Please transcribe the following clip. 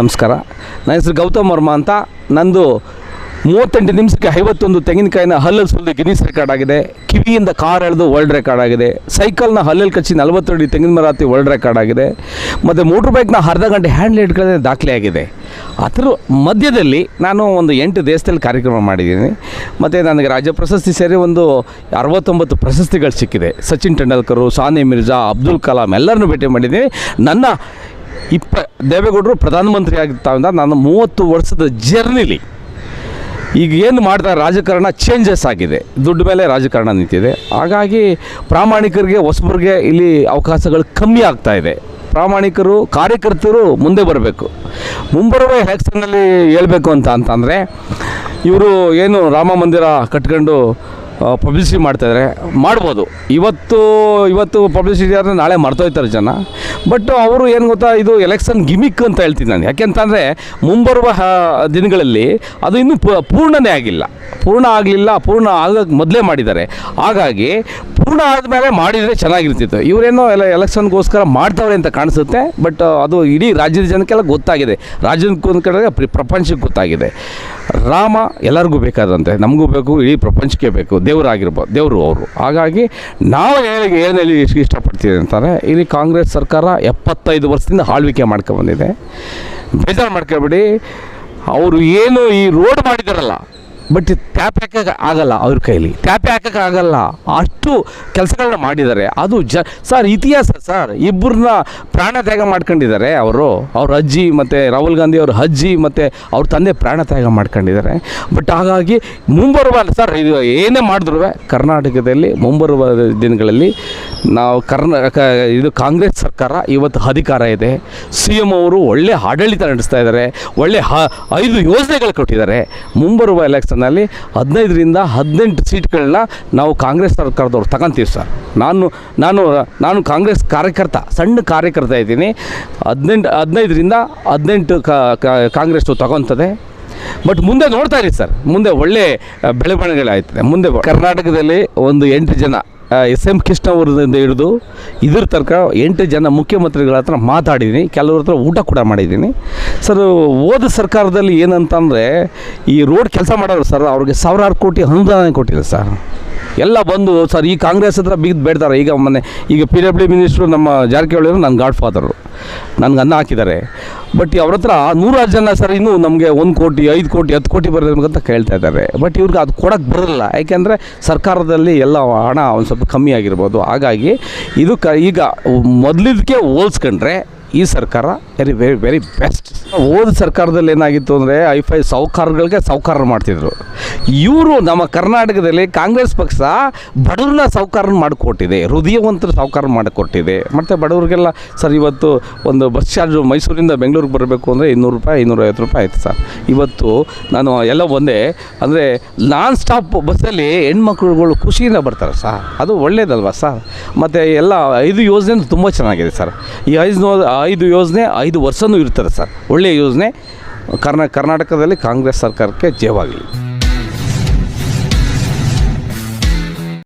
ನಮಸ್ಕಾರ. ನನ್ನ ಹೆಸರು ಗೌತಮ್ ವರ್ಮ ಅಂತ. ನಂದು ಮೂವತ್ತೆಂಟು ನಿಮಿಷಕ್ಕೆ ಐವತ್ತೊಂದು ತೆಂಗಿನಕಾಯಿನ ಹಲ್ಲಲ್ಲಿ ಸುಲಿದು ಗಿನ್ನಿಸ್ ರೆಕಾರ್ಡ್ ಆಗಿದೆ. ಕಿವಿಯಿಂದ ಕಾರ್ ಎಳೆದು ವರ್ಲ್ಡ್ ರೆಕಾರ್ಡ್ ಆಗಿದೆ. ಸೈಕಲ್ನ ಹಲ್ಲಲ್ಲಿ ಕಚ್ಚಿ ನಲವತ್ತಡಿ ತೆಂಗಿನ ಮರ ಹತ್ತಿ ವರ್ಲ್ಡ್ ರೆಕಾರ್ಡ್ ಆಗಿದೆ. ಮತ್ತು ಮೋಟ್ರ್ ಬೈಕ್ನ ಅರ್ಧ ಗಂಟೆ ಹ್ಯಾಂಡ್ಲ್ ಇಟ್ಕೊಳ್ಳೋದೇ ದಾಖಲೆ ಆಗಿದೆ. ಅದರ ಮಧ್ಯದಲ್ಲಿ ನಾನು ಒಂದು ಎಂಟು ದೇಶದಲ್ಲಿ ಕಾರ್ಯಕ್ರಮ ಮಾಡಿದ್ದೀನಿ. ಮತ್ತು ನನಗೆ ರಾಜ್ಯ ಪ್ರಶಸ್ತಿ ಸೇರಿ ಒಂದು ಅರವತ್ತೊಂಬತ್ತು ಪ್ರಶಸ್ತಿಗಳು ಸಿಕ್ಕಿದೆ. ಸಚಿನ್ ತೆಂಡೂಲ್ಕರು ಸಾನಿ ಮಿರ್ಜಾ, ಅಬ್ದುಲ್ ಕಲಾಂ ಎಲ್ಲರನ್ನೂ ಭೇಟಿ ಮಾಡಿದ್ದೀನಿ. ನನ್ನ ಇಪ್ಪ, ದೇವೇಗೌಡರು ಪ್ರಧಾನಮಂತ್ರಿ ಆಗಿರ್ತಾವಿಂದ ನಾನು ಮೂವತ್ತು ವರ್ಷದ ಜರ್ನಿಲಿ ಈಗ ಏನು ಮಾಡಿದ ರಾಜಕಾರಣ ಚೇಂಜಸ್ ಆಗಿದೆ. ದುಡ್ಡು ಮೇಲೆ ರಾಜಕಾರಣ ನಿಂತಿದೆ. ಹಾಗಾಗಿ ಪ್ರಾಮಾಣಿಕರಿಗೆ, ಹೊಸಬರಿಗೆ ಇಲ್ಲಿ ಅವಕಾಶಗಳು ಕಮ್ಮಿ ಆಗ್ತಾ ಇದೆ. ಪ್ರಾಮಾಣಿಕರು, ಕಾರ್ಯಕರ್ತರು ಮುಂದೆ ಬರಬೇಕು. ಮುಂಬರುವ ಎಲೆಕ್ಷನ್ನಲ್ಲಿ ಹೇಳಬೇಕು ಅಂತ ಅಂತಂದರೆ, ಇವರು ಏನು ರಾಮ ಮಂದಿರ ಕಟ್ಕೊಂಡು ಪಬ್ಲಿಸಿಟಿ ಮಾಡ್ತಾಯಿದ್ದಾರೆ ಮಾಡ್ಬೋದು. ಇವತ್ತು ಇವತ್ತು ಪಬ್ಲಿಸಿಟಿ ಆದರೆ ನಾಳೆ ಮರ್ತೋಯ್ತಾರೆ ಜನ. ಬಟ್ ಅವರು ಏನು ಗೊತ್ತಾ, ಇದು ಎಲೆಕ್ಷನ್ ಗಿಮಿಕ್ ಅಂತ ಹೇಳ್ತೀನಿ ನಾನು. ಯಾಕೆಂತಂದರೆ ಮುಂಬರುವ ದಿನಗಳಲ್ಲಿ ಅದು ಇನ್ನೂ ಪೂರ್ಣನೇ ಆಗಿಲ್ಲ. ಪೂರ್ಣ ಆಗಲಿಲ್ಲ, ಪೂರ್ಣ ಆಗೋಕ್ಕೆ ಮೊದಲೇ ಮಾಡಿದ್ದಾರೆ. ಹಾಗಾಗಿ, ಪೂರ್ಣ ಆದಮೇಲೆ ಮಾಡಿದರೆ ಚೆನ್ನಾಗಿರ್ತಿತ್ತು. ಇವರೇನೋ ಎಲ್ಲ ಎಲೆಕ್ಷನ್ಗೋಸ್ಕರ ಮಾಡ್ತಾವ್ರೆ ಅಂತ ಕಾಣಿಸುತ್ತೆ. ಬಟ್ ಅದು ಇಡೀ ರಾಜ್ಯದ ಜನಕ್ಕೆಲ್ಲ ಗೊತ್ತಾಗಿದೆ. ರಾಜ್ಯದ ಕಡೆ ಪ್ರ- ಪ್ರಪಂಚಕ್ಕೆ ಗೊತ್ತಾಗಿದೆ. ರಾಮ ಎಲ್ಲರಿಗೂ ಬೇಕಾದಂತೆ, ನಮಗೂ ಬೇಕು, ಇಡೀ ಪ್ರಪಂಚಕ್ಕೆ ಬೇಕು ದೇವರಾಗಿರ್ಬೋದು ದೇವರು ಅವರು. ಹಾಗಾಗಿ ನಾವು ಹೇಳಿ ಏನಲ್ಲಿ ಇಷ್ಟಪಡ್ತೀವಿ ಅಂತಾರೆ, ಇಲ್ಲಿ ಕಾಂಗ್ರೆಸ್ ಸರ್ಕಾರ ಎಪ್ಪತ್ತೈದು ವರ್ಷದಿಂದ ಆಳ್ವಿಕೆ ಮಾಡ್ಕೊಂಡ್ಬಂದಿದೆ ಬೇಜಾರು ಮಾಡ್ಕೊಬೇಡಿ, ಅವರು ಏನು ಈ ರೋಡ್ ಮಾಡಿದಾರಲ್ಲ ಬಟ್ ಟ್ಯಾಪ್ ಹಾಕಕ್ಕೆ ಆಗಲ್ಲ ಅವ್ರ ಕೈಲಿ. ಟ್ಯಾಪ್ ಹಾಕಕ್ಕೆ ಆಗಲ್ಲ. ಅಷ್ಟು ಕೆಲಸಗಳನ್ನ ಮಾಡಿದ್ದಾರೆ. ಅದು ಜ, ಸರ್ ಇತಿಹಾಸ ಸರ್. ಇಬ್ಬರನ್ನ ಪ್ರಾಣ ತ್ಯಾಗ ಮಾಡ್ಕೊಂಡಿದ್ದಾರೆ ಅವರು. ಅವ್ರ ಅಜ್ಜಿ ಮತ್ತು ರಾಹುಲ್ ಗಾಂಧಿ ಅವ್ರ ಅಜ್ಜಿ ಮತ್ತು ಅವ್ರ ತಂದೆ ಪ್ರಾಣ ತ್ಯಾಗ ಮಾಡ್ಕೊಂಡಿದ್ದಾರೆ. ಬಟ್ ಹಾಗಾಗಿ ಮುಂಬರುವ ಸರ್ ಇದು ಏನೇ ಮಾಡಿದ್ರು ಕರ್ನಾಟಕದಲ್ಲಿ ಮುಂಬರುವ ದಿನಗಳಲ್ಲಿ ನಾವು ಕರ್ನಾಟಕ ಇದು ಕಾಂಗ್ರೆಸ್ ಸರ್ಕಾರ ಇವತ್ತು ಅಧಿಕಾರ ಇದೆ. ಸಿ ಎಂ ಅವರು ಒಳ್ಳೆ ಆಡಳಿತ ನಡೆಸ್ತಾ ಇದ್ದಾರೆ. ಒಳ್ಳೆ ಐದು ಯೋಜನೆಗಳು ಕೊಟ್ಟಿದ್ದಾರೆ. ಮುಂಬರುವ ಎಲೆಕ್ಷನ್ನಲ್ಲಿ ಹದಿನೈದರಿಂದ ಹದಿನೆಂಟು ಸೀಟ್ಗಳನ್ನ ನಾವು ಕಾಂಗ್ರೆಸ್ ಸರ್ಕಾರದವ್ರು ತಗೊಂತೀವಿ ಸರ್. ನಾನು ನಾನು ನಾನು ಕಾಂಗ್ರೆಸ್ ಕಾರ್ಯಕರ್ತ, ಸಣ್ಣ ಕಾರ್ಯಕರ್ತ ಇದ್ದೀನಿ. ಹದಿನೆಂಟು, ಹದಿನೈದರಿಂದ ಹದಿನೆಂಟು ಕಾಂಗ್ರೆಸ್ಸು ತಗೊತದೆ. ಬಟ್ ಮುಂದೆ ನೋಡ್ತಾ ಇರಿ ಸರ್. ಮುಂದೆ ಒಳ್ಳೆ ಬೆಳವಣಿಗೆಗಳಾಯ್ತದೆ. ಮುಂದೆ ಕರ್ನಾಟಕದಲ್ಲಿ ಒಂದು ಎಂಟು ಜನ ಎಸ್ ಎಂ ಕೃಷ್ಣ ಅವರದಿಂದ ಹಿಡಿದು ಇದ್ರ ತನಕ ಎಂಟು ಜನ ಮುಖ್ಯಮಂತ್ರಿಗಳ ಹತ್ರ ಮಾತಾಡಿದ್ದೀನಿ. ಕೆಲವ್ರ ಹತ್ರ ಊಟ ಕೂಡ ಮಾಡಿದ್ದೀನಿ. ಸರ್, ಹೋದ ಸರ್ಕಾರದಲ್ಲಿ ಏನಂತಂದರೆ ಈ ರೋಡ್ ಕೆಲಸ ಮಾಡೋರು ಸರ್, ಅವ್ರಿಗೆ ಸಾವಿರಾರು ಕೋಟಿ ಅನುದಾನ ಕೊಟ್ಟಿಲ್ಲ ಸರ್. ಎಲ್ಲ ಬಂದು ಸರ್, ಈ ಕಾಂಗ್ರೆಸ್ ಹತ್ರ ಬಿಗಿದು ಬೇಡ್ತಾರೆ. ಈಗ ಮೊನ್ನೆ ಈಗ ಪಿ ಡಬ್ಲ್ಯೂ ಮಿನಿಸ್ಟ್ರು ನಮ್ಮ ಜಾರಕಿಹೊಳಿ ಅವರು ನನ್ನ ಗಾಡ್ ಫಾದರು ನನಗೆ ಅನ್ನ ಹಾಕಿದ್ದಾರೆ. ಬಟ್ ಅವ್ರ ಹತ್ರ ನೂರಾರು ಜನ ಸರ್ ಇನ್ನೂ ನಮಗೆ ಒಂದು ಕೋಟಿ, ಐದು ಕೋಟಿ, ಹತ್ತು ಕೋಟಿ ಬರಬೇಕು ಅಂತ ಕೇಳ್ತಾ ಇದ್ದಾರೆ. ಬಟ್ ಇವ್ರಿಗೆ ಅದು ಕೊಡಕ್ಕೆ ಬರಲ್ಲ. ಯಾಕೆಂದರೆ ಸರ್ಕಾರದಲ್ಲಿ ಎಲ್ಲ ಹಣ ಒಂದು ಸ್ವಲ್ಪ ಕಮ್ಮಿ ಆಗಿರ್ಬೋದು. ಹಾಗಾಗಿ ಇದು ಕ ಈಗ ಮೊದಲಿದ್ದಕ್ಕೆ ಹೋಲ್ಸ್ಕೊಂಡ್ರೆ ಈ ಸರ್ಕಾರ ವೆರಿ ವೆರಿ ವೆರಿ ಬೆಸ್ಟ್ ಹೋದ ಸರ್ಕಾರದಲ್ಲಿ ಏನಾಗಿತ್ತು ಅಂದರೆ ಐಫೈ ಸಾಹುಕಾರಗಳಿಗೆ ಸಾಹುಕಾರ ಮಾಡ್ತಿದ್ರು. ಇವರು ನಮ್ಮ ಕರ್ನಾಟಕದಲ್ಲಿ ಕಾಂಗ್ರೆಸ್ ಪಕ್ಷ ಬಡವ್ರನ್ನ ಸಾಹುಕಾರ ಮಾಡಿಕೊಟ್ಟಿದೆ, ಹೃದಯವಂತರ ಸಾಹುಕಾರ ಮಾಡಿಕೊಟ್ಟಿದೆ. ಮತ್ತು ಬಡವ್ರಿಗೆಲ್ಲ, ಸರ್ ಇವತ್ತು ಒಂದು ಬಸ್ ಚಾರ್ಜು ಮೈಸೂರಿಂದ ಬೆಂಗಳೂರಿಗೆ ಬರಬೇಕು ಅಂದರೆ ಇನ್ನೂರು ರೂಪಾಯಿ, ಇನ್ನೂರೈವತ್ತು ರೂಪಾಯಿ ಆಯಿತು ಸರ್. ಇವತ್ತು ನಾನು ಎಲ್ಲ ಒಂದೇ, ಅಂದರೆ ನಾನ್ ಸ್ಟಾಪ್ ಬಸ್ಸಲ್ಲಿ ಹೆಣ್ಮಕ್ಳುಗಳು ಖುಷಿಯಿಂದ ಬರ್ತಾರೆ ಸರ್. ಅದು ಒಳ್ಳೇದಲ್ವಾ ಸರ್? ಮತ್ತು ಎಲ್ಲ ಐದು ಯೋಜನೆ ತುಂಬ ಚೆನ್ನಾಗಿದೆ ಸರ್. ಈ ಐದು ಐದು ಯೋಜನೆ ಐದು ವರ್ಷನೂ ಇರ್ತಾರೆ ಸರ್. ಒಳ್ಳೆಯ ಯೋಜನೆ. ಕರ್ನಾ ಕರ್ನಾಟಕದಲ್ಲಿ ಕಾಂಗ್ರೆಸ್ ಸರ್ಕಾರಕ್ಕೆ ಜಯವಾಗಲಿ.